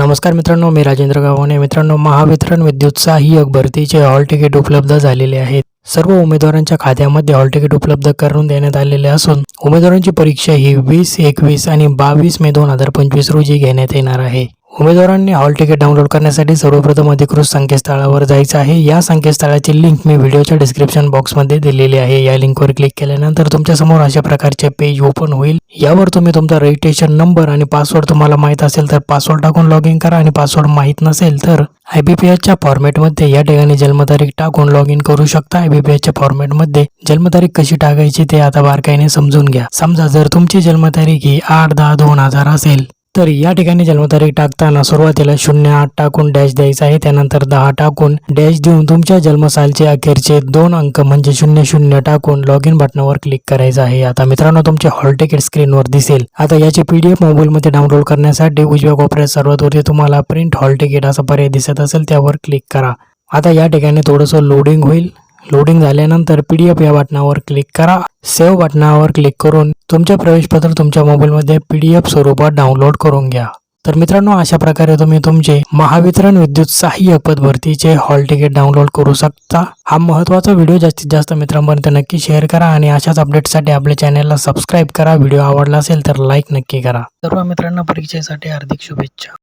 नमस्कार मित्रांनो मी राजेंद्र गावाने. मित्रांनो महावितरण विद्युत सहाय्यक भरतीचे हॉल तिकीट उपलब्ध झालेले आहेत. सर्व उमेदवारांच्या खात्यामध्ये हॉल तिकीट उपलब्ध करून देण्यात आलेले असून उमेदवारांची परीक्षा ही वीस एकवीस आणि बावीस मे दोन हजार पंचवीस रोजी घेण्यात येणार आहे. उमेदवारांनी हॉल तिकीट डाउनलोड करण्यासाठी सर्वप्रथम अधिकृत संकेतस्थळावर जायचं आहे. या संकेतस्थळाची लिंक मी व्हिडिओच्या डिस्क्रिप्शन बॉक्समध्ये दिलेली आहे. या लिंकवर क्लिक केल्यानंतर तुमच्यासमोर अशा प्रकारचे पेज ओपन होईल. यावर तुम्ही तुमचा रजिस्ट्रेशन नंबर आणि पासवर्ड तुम्हाला माहीत असेल तर पासवर्ड टाकून लॉग इन करा आणि पासवर्ड माहीत नसेल तर आय बी पी एचच्या फॉर्मॅटमध्ये या ठिकाणी जन्मतारीख टाकून लॉग इन करू शकता. आय बी पी एचच्या फॉर्मॅटमध्ये जन्मतारीख कशी टाकायची ते आता बारकाईने समजून घ्या. समजा जर तुमची जन्मतारीख ही आठ दहा दोन हजार असेल तर या ठिकाणी जन्मतारीख टाकताना सुरुवातीला शून्य आठ टाकून डॅश द्यायचा आहे. त्यानंतर दहा टाकून डॅश देऊन तुमच्या जन्मसालचे अखेरचे दोन अंक म्हणजे शून्य शून्य टाकून लॉग इन बटनावर क्लिक करायचं आहे. आता मित्रांनो तुमचे हॉल तिकीट स्क्रीनवर दिसेल. आता याचे पीडीएफ मोबाईलमध्ये डाउनलोड करण्यासाठी उजव्या कोपऱ्यात सर्वात वरती तुम्हाला प्रिंट हॉल तिकीट असा पर्याय दिसत असेल त्यावर क्लिक करा. आता या ठिकाणी थोडंसं लोडिंग होईल. लोडिंग झाल्यानंतर पी डी एफ या बटनावर क्लिक करा. सेव्ह बटनावर क्लिक करून तुमचे प्रवेशपत्र तुमच्या मोबाईलमध्ये पी डी एफ स्वरूपात डाउनलोड करून घ्या. तर मित्रांनो अशा प्रकारे तुम्ही तुमचे महावितरण विद्युत सहाय्यक पद भरतीचे हॉल तिकीट डाउनलोड करू शकता. हा महत्त्वाचा व्हिडिओ जास्तीत जास्त मित्रांपर्यंत नक्की शेअर करा आणि अशाच अपडेटसाठी आपल्या चॅनलला सबस्क्राईब करा. व्हिडिओ आवडला असेल तर लाईक नक्की करा. सर्व मित्रांना परीक्षेसाठी हार्दिक शुभेच्छा.